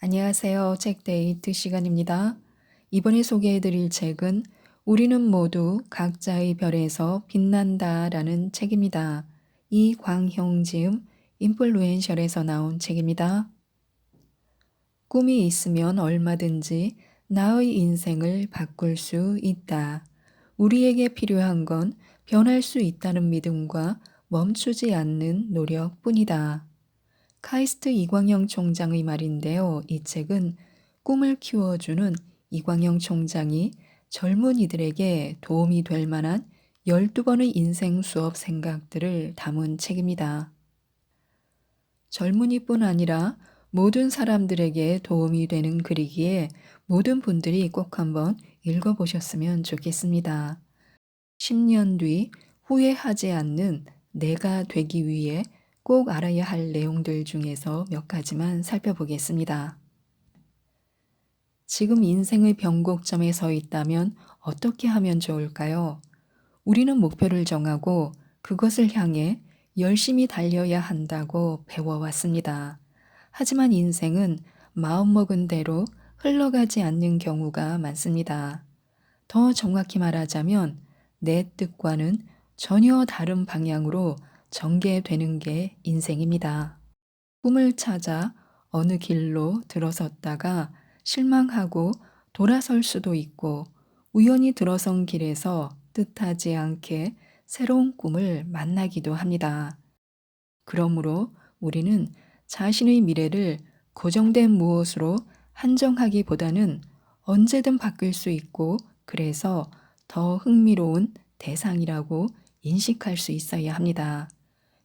안녕하세요. 책 데이트 시간입니다. 이번에 소개해드릴 책은 우리는 모두 각자의 별에서 빛난다 라는 책입니다. 이광형 지음 인플루엔셜에서 나온 책입니다. 꿈이 있으면 얼마든지 나의 인생을 바꿀 수 있다. 우리에게 필요한 건 변할 수 있다는 믿음과 멈추지 않는 노력뿐이다. 카이스트 이광영 총장의 말인데요. 이 책은 꿈을 키워주는 이광영 총장이 젊은 이들에게 도움이 될 만한 12번의 인생 수업 생각들을 담은 책입니다. 젊은이뿐 아니라 모든 사람들에게 도움이 되는 글이기에 모든 분들이 꼭 한번 읽어보셨으면 좋겠습니다. 10년 뒤 후회하지 않는 내가 되기 위해 꼭 알아야 할 내용들 중에서 몇 가지만 살펴보겠습니다. 지금 인생의 변곡점에 서 있다면 어떻게 하면 좋을까요? 우리는 목표를 정하고 그것을 향해 열심히 달려야 한다고 배워왔습니다. 하지만 인생은 마음먹은 대로 흘러가지 않는 경우가 많습니다. 더 정확히 말하자면 내 뜻과는 전혀 다른 방향으로 전개되는 게 인생입니다. 꿈을 찾아 어느 길로 들어섰다가 실망하고 돌아설 수도 있고 우연히 들어선 길에서 뜻하지 않게 새로운 꿈을 만나기도 합니다. 그러므로 우리는 자신의 미래를 고정된 무엇으로 한정하기보다는 언제든 바뀔 수 있고 그래서 더 흥미로운 대상이라고 인식할 수 있어야 합니다.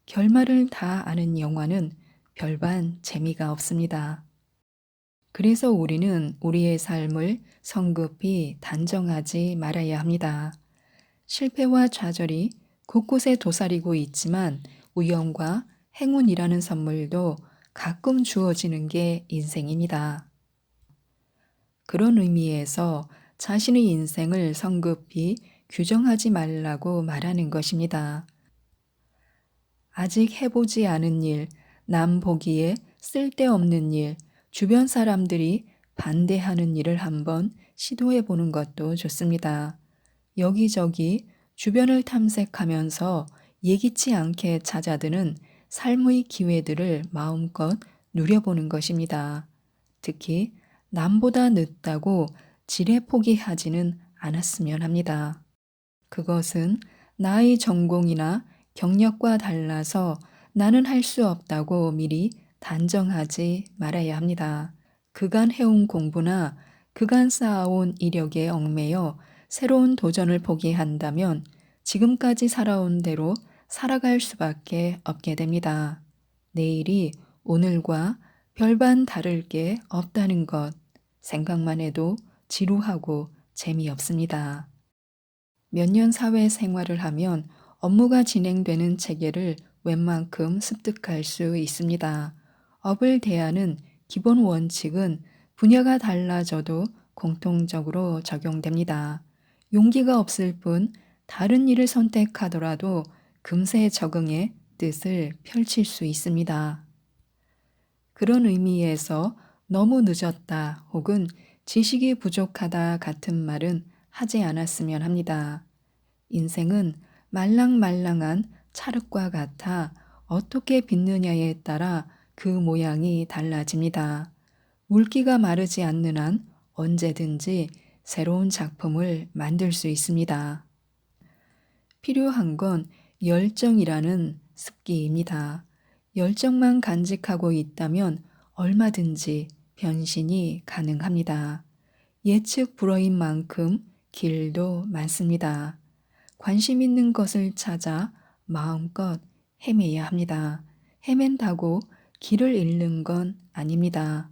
결말을 다 아는 영화는 별반 재미가 없습니다. 그래서 우리는 우리의 삶을 성급히 단정하지 말아야 합니다. 실패와 좌절이 곳곳에 도사리고 있지만 우연과 행운이라는 선물도 가끔 주어지는 게 인생입니다. 그런 의미에서 자신의 인생을 성급히 규정하지 말라고 말하는 것입니다. 아직 해보지 않은 일, 남 보기에 쓸데없는 일, 주변 사람들이 반대하는 일을 한번 시도해 보는 것도 좋습니다. 여기저기 주변을 탐색하면서 예기치 않게 찾아드는 삶의 기회들을 마음껏 누려보는 것입니다. 특히 남보다 늦다고 지레 포기하지는 않았으면 합니다. 그것은 나의 전공이나 경력과 달라서 나는 할 수 없다고 미리 단정하지 말아야 합니다. 그간 해온 공부나 그간 쌓아온 이력에 얽매여 새로운 도전을 포기한다면 지금까지 살아온 대로 살아갈 수밖에 없게 됩니다. 내일이 오늘과 별반 다를 게 없다는 것 생각만 해도 지루하고 재미없습니다. 몇 년 사회 생활을 하면 업무가 진행되는 체계를 웬만큼 습득할 수 있습니다. 업을 대하는 기본 원칙은 분야가 달라져도 공통적으로 적용됩니다. 용기가 없을 뿐 다른 일을 선택하더라도 금세 적응해 뜻을 펼칠 수 있습니다. 그런 의미에서 너무 늦었다 혹은 지식이 부족하다 같은 말은 하지 않았으면 합니다. 인생은 말랑말랑한 찰흙과 같아 어떻게 빚느냐에 따라 그 모양이 달라집니다. 물기가 마르지 않는 한 언제든지 새로운 작품을 만들 수 있습니다. 필요한 건 열정이라는 습기입니다. 열정만 간직하고 있다면 얼마든지 변신이 가능합니다. 예측 불허인 만큼 길도 많습니다. 관심 있는 것을 찾아 마음껏 헤매야 합니다. 헤맨다고 길을 잃는 건 아닙니다.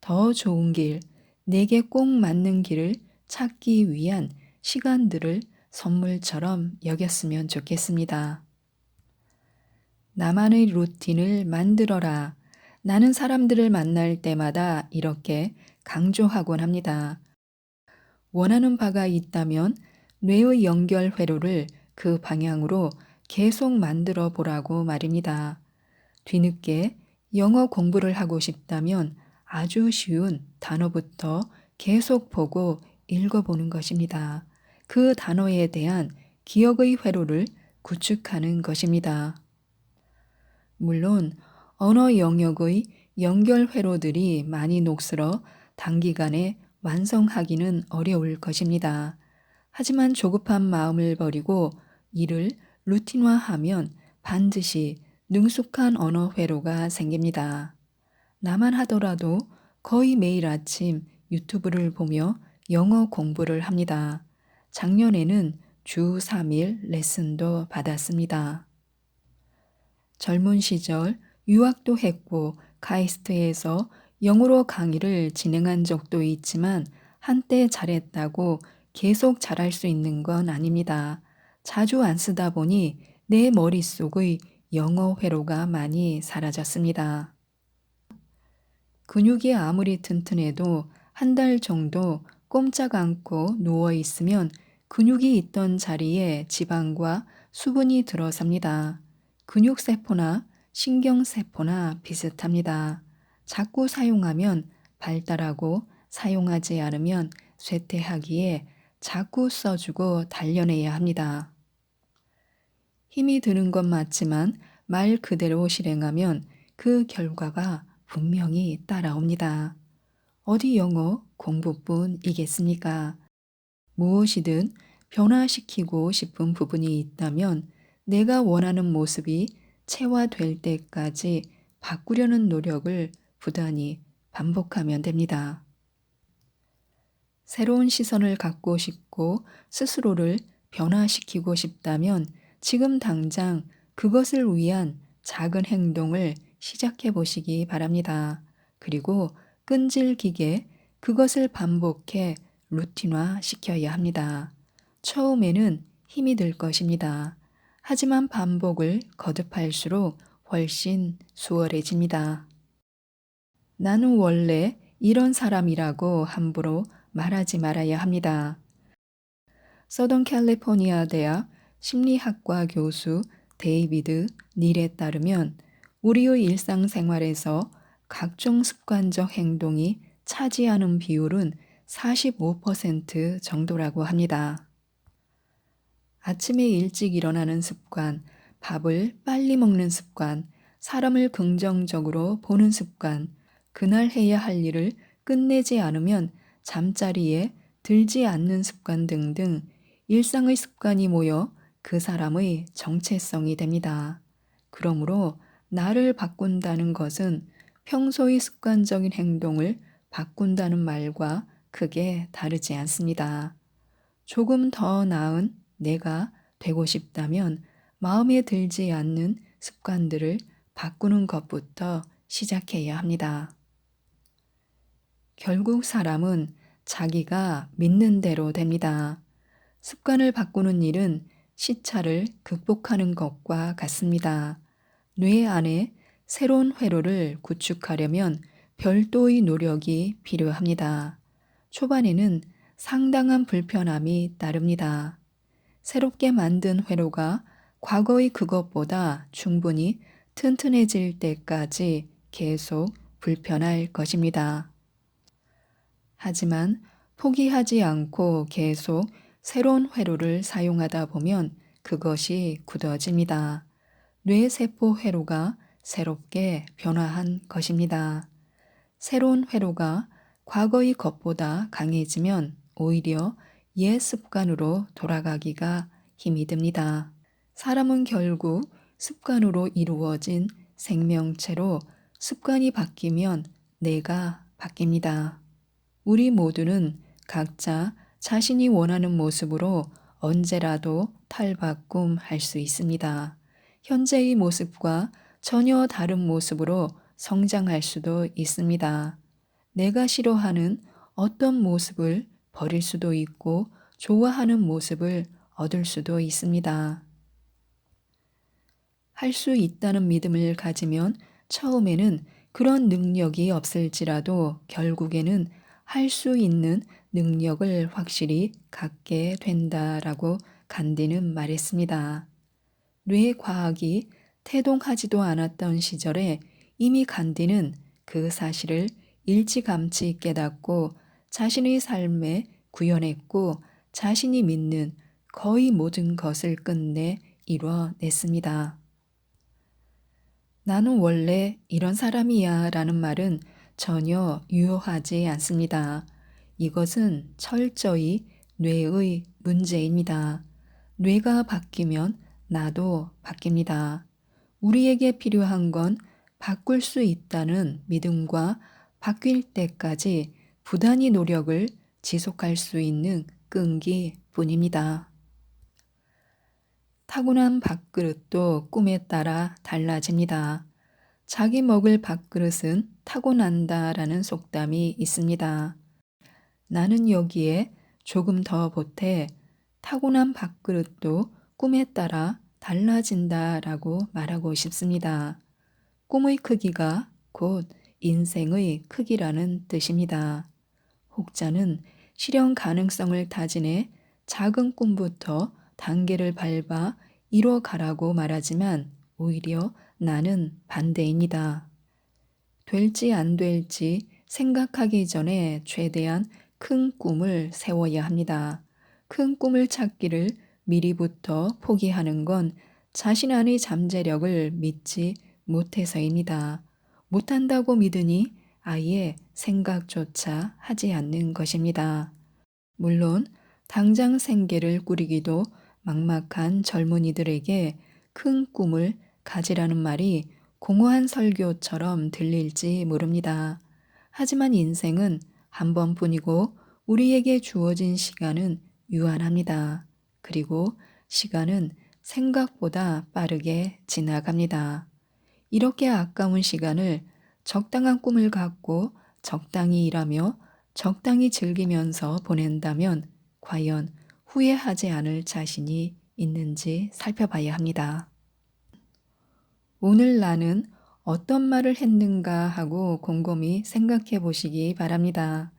더 좋은 길, 내게 꼭 맞는 길을 찾기 위한 시간들을 선물처럼 여겼으면 좋겠습니다. 나만의 루틴을 만들어라. 나는 사람들을 만날 때마다 이렇게 강조하곤 합니다. 원하는 바가 있다면 뇌의 연결 회로를 그 방향으로 계속 만들어 보라고 말입니다. 뒤늦게 영어 공부를 하고 싶다면 아주 쉬운 단어부터 계속 보고 읽어보는 것입니다. 그 단어에 대한 기억의 회로를 구축하는 것입니다. 물론 언어 영역의 연결 회로들이 많이 녹슬어 단기간에 완성하기는 어려울 것입니다. 하지만 조급한 마음을 버리고 이를 루틴화하면 반드시 능숙한 언어 회로가 생깁니다. 나만 하더라도 거의 매일 아침 유튜브를 보며 영어 공부를 합니다. 작년에는 주 3일 레슨도 받았습니다. 젊은 시절 유학도 했고 카이스트에서 영어로 강의를 진행한 적도 있지만 한때 잘했다고 계속 잘할 수 있는 건 아닙니다. 자주 안 쓰다 보니 내 머릿속의 영어 회로가 많이 사라졌습니다. 근육이 아무리 튼튼해도 한 달 정도 꼼짝 않고 누워 있으면 근육이 있던 자리에 지방과 수분이 들어섭니다. 근육세포나 신경세포나 비슷합니다. 자꾸 사용하면 발달하고 사용하지 않으면 쇠퇴하기에 자꾸 써주고 단련해야 합니다. 힘이 드는 건 맞지만 말 그대로 실행하면 그 결과가 분명히 따라옵니다. 어디 영어 공부뿐이겠습니까? 무엇이든 변화시키고 싶은 부분이 있다면 내가 원하는 모습이 체화될 때까지 바꾸려는 노력을 부단히 반복하면 됩니다. 새로운 시선을 갖고 싶고 스스로를 변화시키고 싶다면 지금 당장 그것을 위한 작은 행동을 시작해 보시기 바랍니다. 그리고 끈질기게 그것을 반복해 루틴화 시켜야 합니다. 처음에는 힘이 들 것입니다. 하지만 반복을 거듭할수록 훨씬 수월해집니다. 나는 원래 이런 사람이라고 함부로 말하지 말아야 합니다. 서던 캘리포니아 대학 심리학과 교수 데이비드 닐에 따르면 우리의 일상생활에서 각종 습관적 행동이 차지하는 비율은 45% 정도라고 합니다. 아침에 일찍 일어나는 습관, 밥을 빨리 먹는 습관, 사람을 긍정적으로 보는 습관, 그날 해야 할 일을 끝내지 않으면 잠자리에 들지 않는 습관 등등 일상의 습관이 모여 그 사람의 정체성이 됩니다. 그러므로 나를 바꾼다는 것은 평소의 습관적인 행동을 바꾼다는 말과 크게 다르지 않습니다. 조금 더 나은 내가 되고 싶다면 마음에 들지 않는 습관들을 바꾸는 것부터 시작해야 합니다. 결국 사람은 자기가 믿는 대로 됩니다. 습관을 바꾸는 일은 시차를 극복하는 것과 같습니다. 뇌 안에 새로운 회로를 구축하려면 별도의 노력이 필요합니다. 초반에는 상당한 불편함이 따릅니다. 새롭게 만든 회로가 과거의 그것보다 충분히 튼튼해질 때까지 계속 불편할 것입니다. 하지만 포기하지 않고 계속 새로운 회로를 사용하다 보면 그것이 굳어집니다. 뇌세포 회로가 새롭게 변화한 것입니다. 새로운 회로가 과거의 것보다 강해지면 오히려 옛 습관으로 돌아가기가 힘이 듭니다. 사람은 결국 습관으로 이루어진 생명체로 습관이 바뀌면 내가 바뀝니다. 우리 모두는 각자 자신이 원하는 모습으로 언제라도 탈바꿈 할 수 있습니다. 현재의 모습과 전혀 다른 모습으로 성장할 수도 있습니다. 내가 싫어하는 어떤 모습을 버릴 수도 있고 좋아하는 모습을 얻을 수도 있습니다. 할 수 있다는 믿음을 가지면 처음에는 그런 능력이 없을지라도 결국에는 할 수 있는 능력을 확실히 갖게 된다라고 간디는 말했습니다. 뇌 과학이 태동하지도 않았던 시절에 이미 간디는 그 사실을 일찌감치 깨닫고 자신의 삶에 구현했고 자신이 믿는 거의 모든 것을 끝내 이뤄냈습니다. 나는 원래 이런 사람이야 라는 말은 전혀 유효하지 않습니다. 이것은 철저히 뇌의 문제입니다. 뇌가 바뀌면 나도 바뀝니다. 우리에게 필요한 건 바꿀 수 있다는 믿음과 바뀔 때까지 부단히 노력을 지속할 수 있는 끈기 뿐입니다. 타고난 밥그릇도 꿈에 따라 달라집니다. 자기 먹을 밥그릇은 타고난다라는 속담이 있습니다. 나는 여기에 조금 더 보태 타고난 밥그릇도 꿈에 따라 달라진다라고 말하고 싶습니다. 꿈의 크기가 곧 인생의 크기라는 뜻입니다. 혹자는 실현 가능성을 다진해 작은 꿈부터 단계를 밟아 이뤄가라고 말하지만 오히려 나는 반대입니다. 될지 안 될지 생각하기 전에 최대한 큰 꿈을 세워야 합니다. 큰 꿈을 찾기를 미리부터 포기하는 건 자신 안의 잠재력을 믿지 못해서입니다. 못한다고 믿으니 아예 생각조차 하지 않는 것입니다. 물론 당장 생계를 꾸리기도 막막한 젊은이들에게 큰 꿈을 가지라는 말이 공허한 설교처럼 들릴지 모릅니다. 하지만 인생은 한 번뿐이고 우리에게 주어진 시간은 유한합니다. 그리고 시간은 생각보다 빠르게 지나갑니다. 이렇게 아까운 시간을 적당한 꿈을 갖고 적당히 일하며 적당히 즐기면서 보낸다면 과연 후회하지 않을 자신이 있는지 살펴봐야 합니다. 오늘 나는 어떤 말을 했는가 하고 곰곰이 생각해 보시기 바랍니다.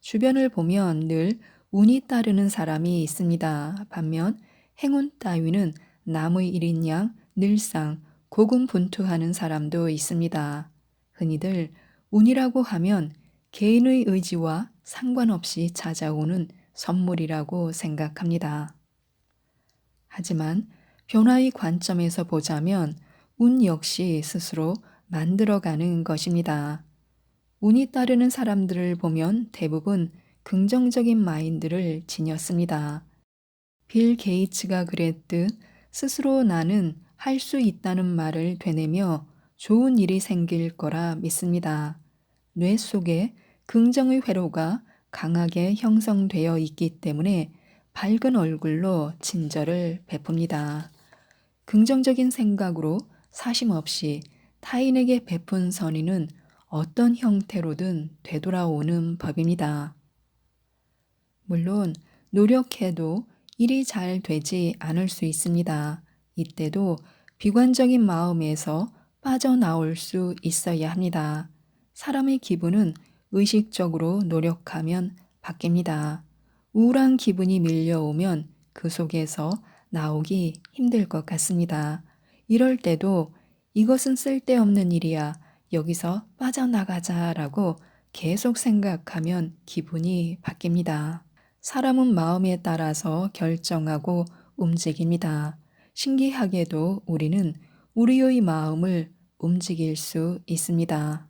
주변을 보면 늘 운이 따르는 사람이 있습니다. 반면 행운 따위는 남의 일인 양 늘상 고군분투하는 사람도 있습니다. 흔히들 운이라고 하면 개인의 의지와 상관없이 찾아오는 선물이라고 생각합니다. 하지만 변화의 관점에서 보자면 운 역시 스스로 만들어가는 것입니다. 운이 따르는 사람들을 보면 대부분 긍정적인 마인드를 지녔습니다. 빌 게이츠가 그랬듯 스스로 나는 할 수 있다는 말을 되뇌며 좋은 일이 생길 거라 믿습니다. 뇌 속에 긍정의 회로가 강하게 형성되어 있기 때문에 밝은 얼굴로 친절을 베풉니다. 긍정적인 생각으로 사심 없이 타인에게 베푼 선의는 어떤 형태로든 되돌아오는 법입니다. 물론 노력해도 일이 잘 되지 않을 수 있습니다. 이때도 비관적인 마음에서 빠져나올 수 있어야 합니다. 사람의 기분은 의식적으로 노력하면 바뀝니다. 우울한 기분이 밀려오면 그 속에서 나오기 힘들 것 같습니다. 이럴 때도 이것은 쓸데없는 일이야. 여기서 빠져나가자 라고 계속 생각하면 기분이 바뀝니다. 사람은 마음에 따라서 결정하고 움직입니다. 신기하게도 우리는 우리의 마음을 움직일 수 있습니다.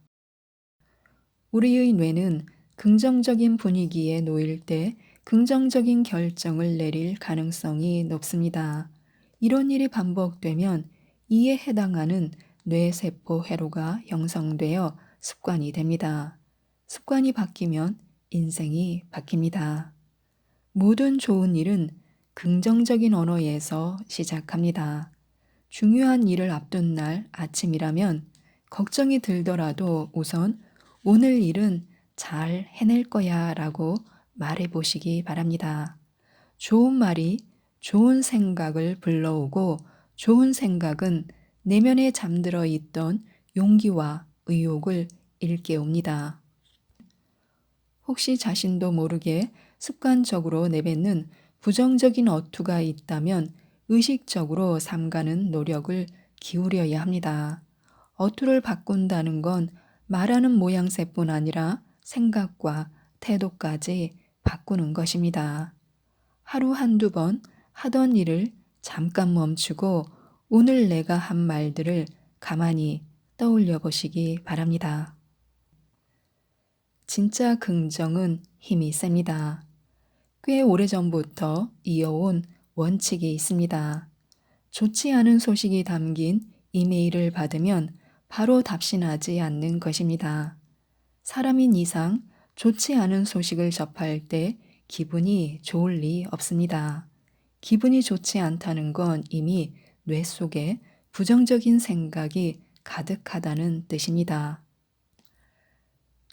우리의 뇌는 긍정적인 분위기에 놓일 때 긍정적인 결정을 내릴 가능성이 높습니다. 이런 일이 반복되면 이에 해당하는 뇌세포 회로가 형성되어 습관이 됩니다. 습관이 바뀌면 인생이 바뀝니다. 모든 좋은 일은 긍정적인 언어에서 시작합니다. 중요한 일을 앞둔 날 아침이라면 걱정이 들더라도 우선 오늘 일은 잘 해낼 거야 라고 말해 보시기 바랍니다. 좋은 말이 좋은 생각을 불러오고 좋은 생각은 내면에 잠들어 있던 용기와 의욕을 일깨웁니다. 혹시 자신도 모르게 습관적으로 내뱉는 부정적인 어투가 있다면 의식적으로 삼가는 노력을 기울여야 합니다. 어투를 바꾼다는 건 말하는 모양새뿐 아니라 생각과 태도까지 바꾸는 것입니다. 하루 한두 번 하던 일을 잠깐 멈추고 오늘 내가 한 말들을 가만히 떠올려 보시기 바랍니다. 진짜 긍정은 힘이 셉니다. 꽤 오래전부터 이어온 원칙이 있습니다. 좋지 않은 소식이 담긴 이메일을 받으면 바로 답신하지 않는 것입니다. 사람인 이상 좋지 않은 소식을 접할 때 기분이 좋을 리 없습니다. 기분이 좋지 않다는 건 이미 뇌 속에 부정적인 생각이 가득하다는 뜻입니다.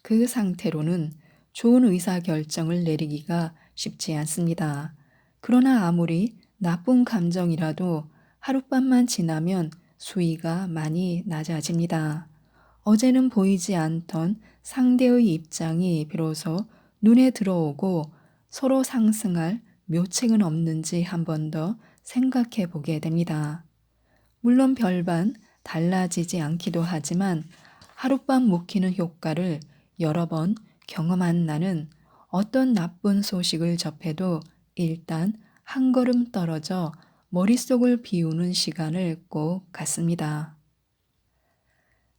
그 상태로는 좋은 의사 결정을 내리기가 쉽지 않습니다. 그러나 아무리 나쁜 감정이라도 하룻밤만 지나면 수위가 많이 낮아집니다. 어제는 보이지 않던 상대의 입장이 비로소 눈에 들어오고 서로 상승할 묘책은 없는지 한 번 더 생각해 보게 됩니다. 물론 별반 달라지지 않기도 하지만 하룻밤 묵히는 효과를 여러 번 경험한 나는 어떤 나쁜 소식을 접해도 일단 한 걸음 떨어져 머릿속을 비우는 시간을 꼭 갖습니다.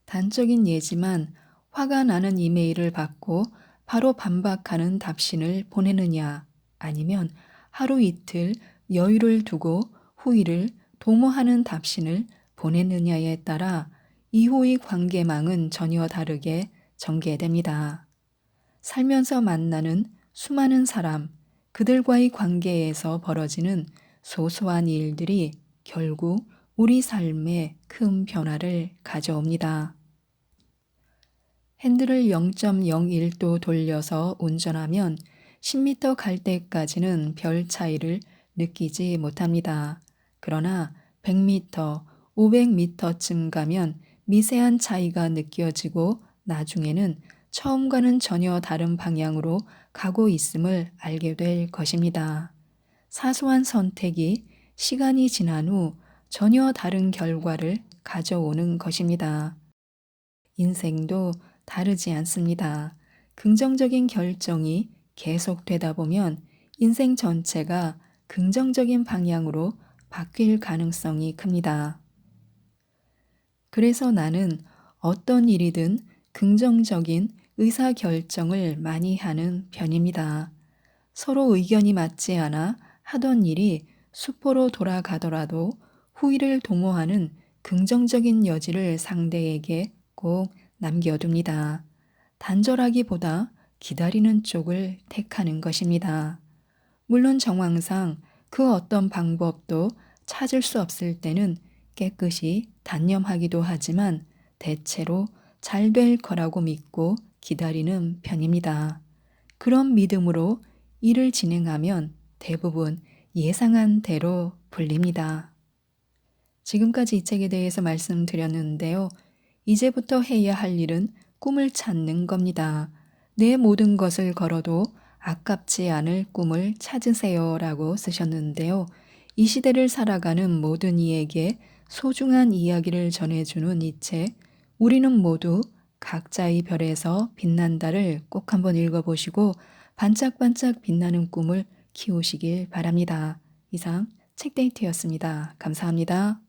단적인 예지만 화가 나는 이메일을 받고 바로 반박하는 답신을 보내느냐 아니면 하루 이틀 여유를 두고 후일을 도모하는 답신을 보내느냐에 따라 이후의 관계망은 전혀 다르게 전개됩니다. 살면서 만나는 수많은 사람, 그들과의 관계에서 벌어지는 소소한 일들이 결국 우리 삶에 큰 변화를 가져옵니다. 핸들을 0.01도 돌려서 운전하면 10m 갈 때까지는 별 차이를 느끼지 못합니다. 그러나 100m, 500m쯤 가면 미세한 차이가 느껴지고 나중에는 처음과는 전혀 다른 방향으로 가고 있음을 알게 될 것입니다. 사소한 선택이 시간이 지난 후 전혀 다른 결과를 가져오는 것입니다. 인생도 다르지 않습니다. 긍정적인 결정이 계속되다 보면 인생 전체가 긍정적인 방향으로 바뀔 가능성이 큽니다. 그래서 나는 어떤 일이든 긍정적인 의사 결정을 많이 하는 편입니다. 서로 의견이 맞지 않아 하던 일이 수포로 돌아가더라도 후일을 도모하는 긍정적인 여지를 상대에게 꼭 남겨둡니다. 단절하기보다 기다리는 쪽을 택하는 것입니다. 물론 정황상 그 어떤 방법도 찾을 수 없을 때는 깨끗이 단념하기도 하지만 대체로 잘 될 거라고 믿고 기다리는 편입니다. 그런 믿음으로 일을 진행하면 대부분 예상한 대로 풀립니다. 지금까지 이 책에 대해서 말씀드렸는데요. 이제부터 해야 할 일은 꿈을 찾는 겁니다. 내 모든 것을 걸어도 아깝지 않을 꿈을 찾으세요 라고 쓰셨는데요. 이 시대를 살아가는 모든 이에게 소중한 이야기를 전해주는 이 책, 우리는 모두 각자의 별에서 빛난다를 꼭 한번 읽어보시고 반짝반짝 빛나는 꿈을 키우시길 바랍니다. 이상 책데이트였습니다. 감사합니다.